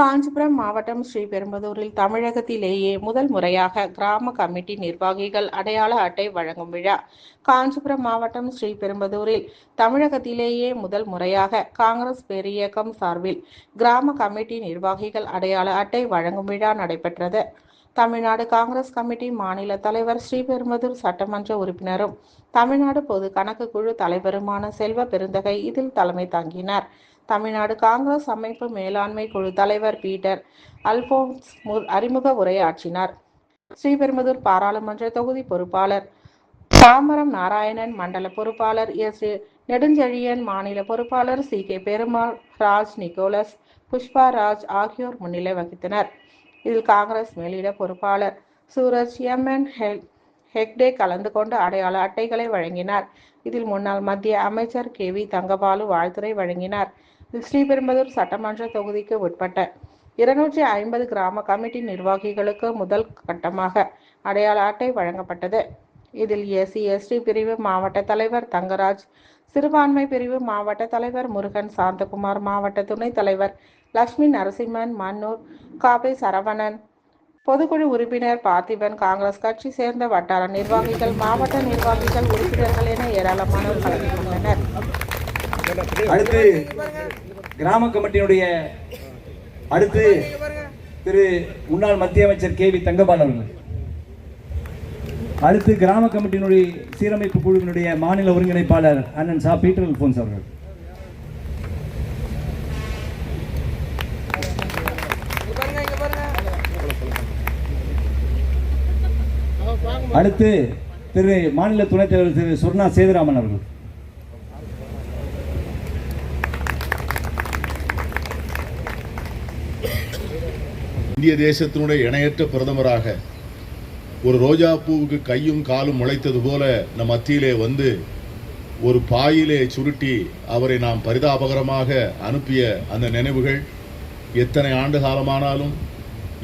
காஞ்சிபுரம் மாவட்டம் ஸ்ரீபெரும்புதூரில் தமிழகத்திலேயே முதல் முறையாக கிராம கமிட்டி நிர்வாகிகள் அடையாள அட்டை வழங்கும் விழா. காஞ்சிபுரம் மாவட்டம் ஸ்ரீபெரும்புதூரில் தமிழகத்திலேயே முதல் முறையாக காங்கிரஸ் பேரியக்கம் சார்பில் கிராம கமிட்டி நிர்வாகிகள் அடையாள அட்டை வழங்கும் விழா நடைபெற்றது. தமிழ்நாடு காங்கிரஸ் கமிட்டி மாநில தலைவர் ஸ்ரீபெரும்புதூர் சட்டமன்ற உறுப்பினரும் தமிழ்நாடு பொது கணக்கு குழு தலைவருமான செல்வ பெருந்தகை இதில் தலைமை தாங்கினார். தமிழ்நாடு காங்கிரஸ் அமைப்பு மேலாண்மை குழு தலைவர் பீட்டர் அல்போன்ஸ் மு- அறிமுக உரையாற்றினார். ஸ்ரீபெரும்புதூர் பாராளுமன்ற தொகுதி பொறுப்பாளர் தாமரம் நாராயணன் மண்டல பொறுப்பாளர் எஸ். நெடுஞ்செழியன் மாநில பொறுப்பாளர் C. K. Perumal Raj Nicholas Pushpa Raj ஆகியோர் முன்னிலை வகித்தனர். இதில் காங்கிரஸ் மேலிட பொறுப்பாளர் சூரஜ் எம் என் ஹெக்டே கலந்து கொண்டு அடையாள அட்டைகளை வழங்கினார். இதில் முன்னாள் மத்திய அமைச்சர் கே. வி. தங்கபாலு வாழ்த்துறை வழங்கினார். ஸ்ரீபெரும்புதூர் சட்டமன்ற தொகுதிக்கு உட்பட்ட இருநூற்றி ஐம்பது கிராம கமிட்டி நிர்வாகிகளுக்கு முதல் கட்டமாக அடையாள அட்டை வழங்கப்பட்டது. இதில் எஸ்சி எஸ்டி பிரிவு மாவட்ட தலைவர் தங்கராஜ் சிறுபான்மை பிரிவு மாவட்ட தலைவர் முருகன் சாந்தகுமார் மாவட்ட துணைத் தலைவர் லக்ஷ்மி நரசிம்மன் மன்னூர் காபை சரவணன் பொதுக்குழு உறுப்பினர் பார்த்திபன் காங்கிரஸ் கட்சி சேர்ந்த வட்டார நிர்வாகிகள் மாவட்ட நிர்வாகிகள் உறுப்பினர்கள் என ஏராளமானோர் கலந்து கொண்டனர். அடுத்து கிராம கமிட்டியினுடைய அடுத்து திரு முன்னாள் மத்திய அமைச்சர் கே வி தங்கபால் அவர்கள். அடுத்து கிராம கமிட்டியினுடைய சீரமைப்பு குழுவினுடைய மாநில ஒருங்கிணைப்பாளர் அண்ணன் சா. பீட்டர் அல்போன்ஸ் அவர்கள். அடுத்து திரு மாநில துணைத் தலைவர் திரு சொர்ணா சேதுராமன் அவர்கள். இந்திய தேசத்தினுடைய இணையற்ற பிரதமராக ஒரு ரோஜா பூவுக்கு கையும் காலும் முளைத்தது போல நம் மத்தியிலே வந்து ஒரு பாயிலே சுருட்டி அவரை நாம் பரிதாபகரமாக அனுப்பிய அந்த நினைவுகள் எத்தனை ஆண்டு காலமானாலும்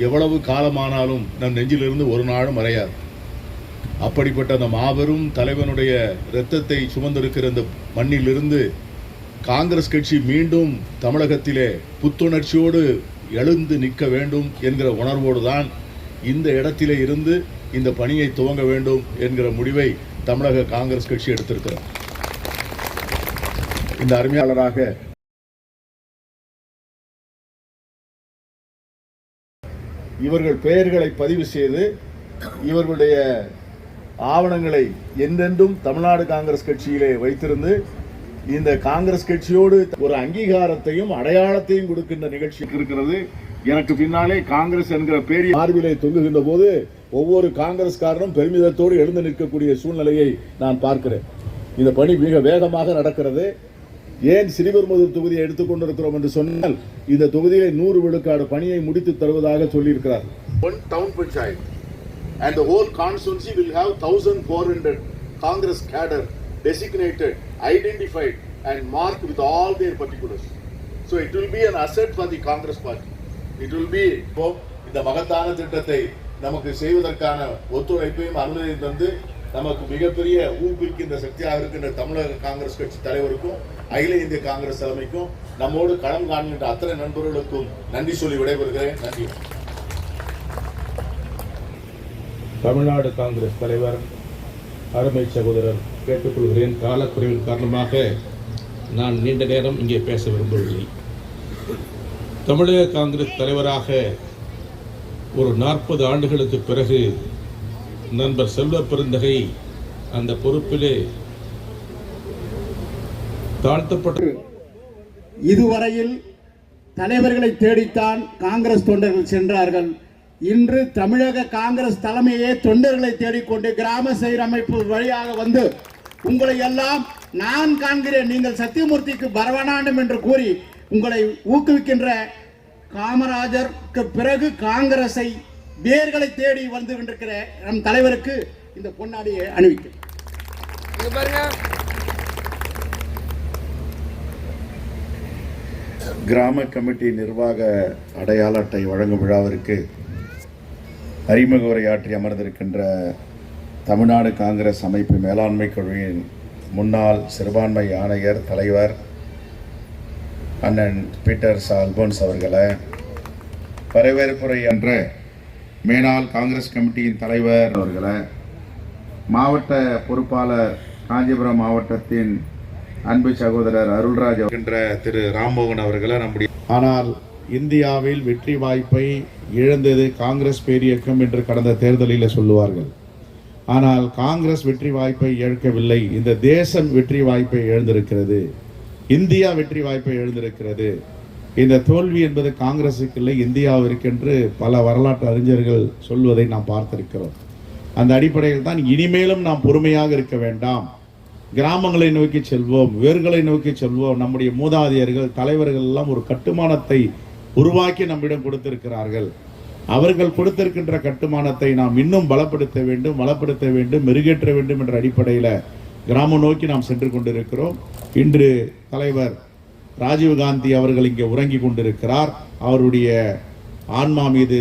எவ்வளவு காலமானாலும் நம் நெஞ்சிலிருந்து ஒரு நாளும் மறையாது. அப்படிப்பட்ட அந்த மாபெரும் தலைவனுடைய இரத்தத்தை சுமந்திருக்கிற இந்த மண்ணிலிருந்து காங்கிரஸ் கட்சி மீண்டும் தமிழகத்திலே புத்துணர்ச்சியோடு எழுந்து நிற்க வேண்டும் என்கிற உணர்வோடு தான் இந்த இடத்திலே இருந்து இந்த பணியை துவங்க வேண்டும் என்கிற முடிவை தமிழக காங்கிரஸ் கட்சி எடுத்திருக்கிறோம் இந்த அருமையாளராக இவர்கள் பெயர்களை பதிவு செய்து இவர்களுடைய ஆவணங்களை என்றென்றும் தமிழ்நாடு காங்கிரஸ் கட்சியிலே வைத்திருந்து இந்த காங்கிரஸ் கட்சியோடு ஒரு அங்கீகாரத்தையும் அடையாளத்தையும் கொடுக்கின்ற நிகழ்ச்சி இருக்கிறது. எனக்கு பின்னாலே காங்கிரஸ் என்கிற பேரிய மார்பிலை தொங்குகின்ற போது ஒவ்வொரு காங்கிரஸ்காரனும் பெருமிதத்தோடு எழுந்து நிற்கக்கூடிய சூழ்நிலையை நான் பார்க்கிறேன். இந்த பணி மிக வேகமாக நடக்கிறது. ஏன் ஸ்ரீபெரும்புதூர் தொகுதியை எடுத்துக்கொண்டிருக்கிறோம் என்று சொன்னால் இந்த தொகுதியிலே நூறு விழுக்காடு பணியை முடித்து தருவதாக சொல்லியிருக்கிறார். One town panchayat and the whole constituency will have 1400 Congress cadre designated, identified and marked with all their particulars. So it will be an asset for the Congress party. It will be இப்போ இந்த மகத்தான திட்டத்தை நமக்கு செய்வதற்கான ஒத்துழைப்பையும் அனுமதியும் தந்து நமக்கு மிகப்பெரிய ஊக்குவிக்கின்ற சக்தியாக இருக்கின்ற தமிழக காங்கிரஸ் கட்சி தலைவருக்கும் அகில இந்திய காங்கிரஸ் தலைமைக்கும் நம்மோடு களம் காண்கின்ற அத்தனை நண்பர்களுக்கும் நன்றி சொல்லி விடைபெறுகிறேன் நன்றி தமிழ்நாடு காங்கிரஸ் தலைவர் அருமை சகோதரர் கேட்டுக்கொள்கிறேன். காலக்குறைவின் காரணமாக நான் நீண்ட நேரம் இங்கே பேச விரும்பவில்லை. தமிழக காங்கிரஸ் தலைவராக ஒரு நாற்பது ஆண்டுகளுக்கு பிறகு நண்பர் செல்வ பெருந்தகை அந்த பொறுப்பிலே தாழ்த்தப்பட்ட இதுவரையில் தலைவர்களை தேடித்தான் காங்கிரஸ் தொண்டர்கள் சென்றார்கள். இன்று தமிழக காங்கிரஸ் தலைமையே தொண்டர்களை தேடிக்கொண்டு கிராம சீரமைப்பு வழியாக வந்து உங்களை எல்லாம் நான் காண்கிறேன். நீங்கள் சத்தியமூர்த்திக்கு வரவேண்டாம் என்று கூறி உங்களை ஊக்குவிக்கின்ற காமராஜருக்கு பிறகு காங்கிரஸை வேர்களை தேடி வந்து கொண்டிருக்கிற நம் தலைவருக்கு இந்த பொன்னாடியை அணிவிக்கிறேன். கிராம கமிட்டி நிர்வாக அடையாள அட்டை வழங்கும் விழாவிற்கு அறிமுக உரையாற்றி அமர்ந்திருக்கின்ற தமிழ்நாடு காங்கிரஸ் அமைப்பு மேலாண்மை குழுவின் முன்னாள் சிறுபான்மை ஆணையர் தலைவர் அண்ணன் பீட்டர் அல்போன்ஸ் அவர்களை வரவேற்புரை என்ற மேனாள் காங்கிரஸ் கமிட்டியின் தலைவர் அவர்களை மாவட்ட பொறுப்பாளர் காஞ்சிபுரம் மாவட்டத்தின் அன்பு சகோதரர் அருள்ராஜ் என்ற திரு ராம்மோகன் அவர்களை நம்முடைய ஆனால் இந்தியாவில் வெற்றி வாய்ப்பை இழந்தது காங்கிரஸ் பேரியக்கம் என்று கடந்த தேர்தலில் சொல்லுவார்கள். ஆனால் காங்கிரஸ் வெற்றி வாய்ப்பை இழக்கவில்லை. இந்த தேசம் வெற்றி வாய்ப்பை இழந்திருக்கிறது. இந்தியா வெற்றி வாய்ப்பை இழந்திருக்கிறது. இந்த தோல்வி என்பது காங்கிரஸுக்கு இல்லை இந்தியாவிற்கென்று பல வரலாற்று அறிஞர்கள் சொல்வதை நாம் பார்த்திருக்கிறோம். அந்த அடிப்படையில் தான் இனிமேலும் நாம் பொறுமையாக இருக்க வேண்டாம். கிராமங்களை நோக்கி செல்வோம் வேர்களை நோக்கி செல்வோம். நம்முடைய மூதாதையர்கள் தலைவர்கள் எல்லாம் ஒரு கட்டுமானத்தை உருவாக்கி நம்மிடம் கொடுத்திருக்கிறார்கள். அவர்கள் கொடுத்திருக்கின்ற கட்டுமானத்தை நாம் இன்னும் பலப்படுத்த வேண்டும் வளப்படுத்த வேண்டும் மெருகேற்ற வேண்டும் என்ற அடிப்படையில் கிராமம் நோக்கி நாம் சென்று கொண்டிருக்கிறோம். இன்று தலைவர் ராஜீவ்காந்தி அவர்கள் இங்கே உறங்கி கொண்டிருக்கிறார். அவருடைய ஆன்மா மீது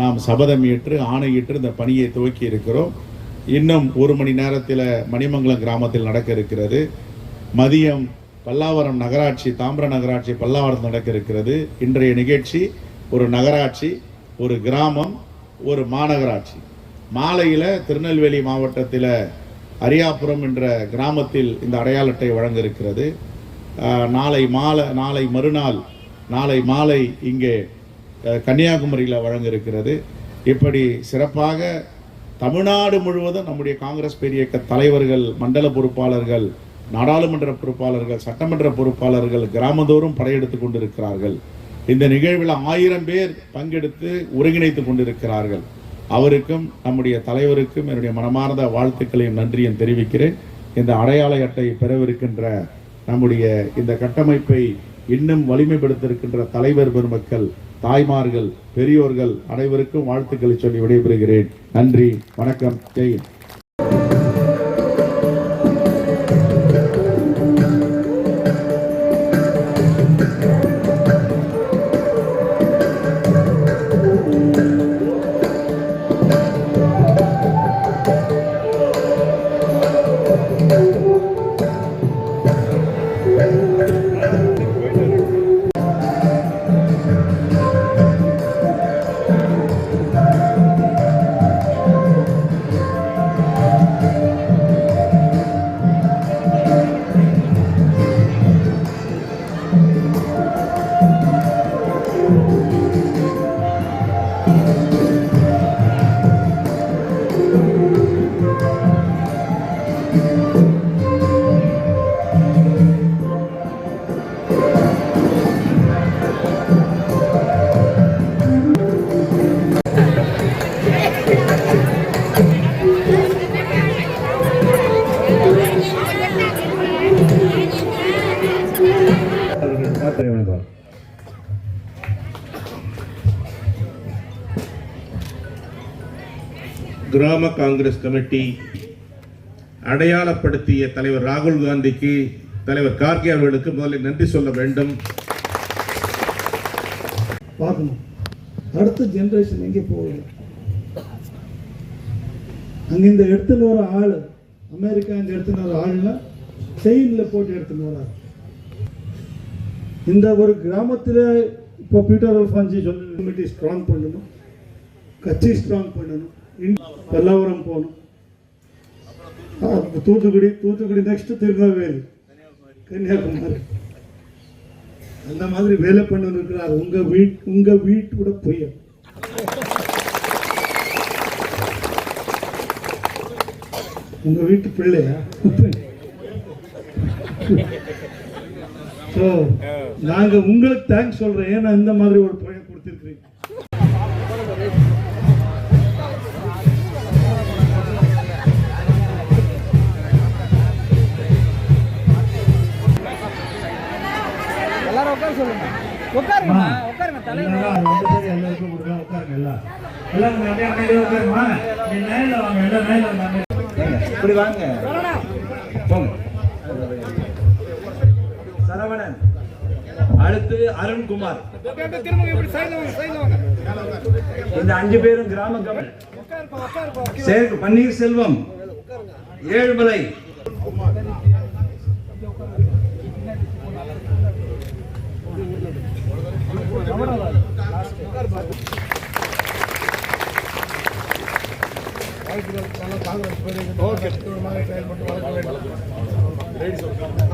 நாம் சபதம் ஏற்று ஆணையிட்டு இந்த பணியை துவக்கி இருக்கிறோம். இன்னும் ஒரு மணி நேரத்தில் மணிமங்கலம் கிராமத்தில் நடக்க இருக்கிறது. மதியம் பல்லாவரம் நகராட்சி தாம்பர நகராட்சி பல்லாவரம் நடக்க இருக்கிறது இன்றைய நிகழ்ச்சி ஒரு நகராட்சி ஒரு கிராமம் ஒரு மாநகராட்சி. மாலையில் திருநெல்வேலி மாவட்டத்தில் அரியாபுரம் என்ற கிராமத்தில் இந்த அடையாள அட்டை வழங்க இருக்கிறது நாளை மாலை நாளை மறுநாள் நாளை மாலை இங்கே கன்னியாகுமரியில் வழங்க இருக்கிறது இப்படி சிறப்பாக தமிழ்நாடு முழுவதும் நம்முடைய காங்கிரஸ் பேரியக்க தலைவர்கள் மண்டல பொறுப்பாளர்கள் நாடாளுமன்ற பொறுப்பாளர்கள் சட்டமன்ற பொறுப்பாளர்கள் கிராமந்தோறும் படையெடுத்து கொண்டிருக்கிறார்கள். இந்த நிகழ்வில் ஆயிரம் பேர் பங்கெடுத்து ஒருங்கிணைத்து கொண்டிருக்கிறார்கள். அவருக்கும் நம்முடைய தலைவருக்கும் என்னுடைய மனமார்ந்த வாழ்த்துக்களையும் நன்றியும் தெரிவிக்கிறேன். இந்த அடையாள அட்டை பெறவிருக்கின்ற நம்முடைய இந்த கட்டமைப்பை இன்னும் வலிமைப்படுத்திருக்கின்ற தலைவர் பெருமக்கள் தாய்மார்கள் பெரியோர்கள் அனைவருக்கும் வாழ்த்துக்களை சொல்லி விடைபெறுகிறேன். நன்றி வணக்கம் ஜெய் ஹிந்த். கிராம காங்கிரஸ் கமிட்டி அடையாளப்படுத்திய தலைவர் ராகுல் காந்திக்கு தலைவர் கார்கே அவர்களுக்கு முதலில் நன்றி சொல்ல வேண்டும். பார்க்கணும். அடுத்த ஜென்ரேஷன் எங்கே போகுது அங்கே இந்த எடுத்துன்னு வர ஆள் அமெரிக்கா இந்த எடுத்துன்னு வர ஆள்னா செயினில் போட்டு எடுத்துன்னு வரார். இந்த ஒரு கிராமத்தில் இப்போ பீட்டர் அல்ஃபான்சி சொல்லி கமிட்டி ஸ்ட்ராங் பண்ணணும். கட்சி ஸ்ட்ராங் பண்ணணும். இன் பல்லாவரம் போகணும். தூத்துக்குடி தூத்துக்குடி நெக்ஸ்ட் திருநெல்வேலி. கன்னியாகுமரி. அந்த மாதிரி வேலை பண்ணணும் இருக்கிறார். உங்க வீட் உங்க வீட்டோட பொய்ய உங்க வீட்டு பிள்ளையா? ஸோ நாங்க உங்களுக்கு தேங்க்ஸ் சொல்றேன். ஏன்னா இந்த மாதிரி ஒரு பையன் பேரும் எல்லாருக்கும் கொடுக்கலாம் உட்காருங்க எல்லாம். எல்லாரும் அப்படியே அமைதியா உட்காருமா நீ லைன்ல வாங்க. எல்லாம் லைன்ல வாங்க. இப்படி வாங்க. போங்க. அடுத்து அருண்குமார். இந்த அஞ்சு பேரும் கிராம பன்னீர்செல்வம் ஏழுமலை. வாழ்த்துக்கள்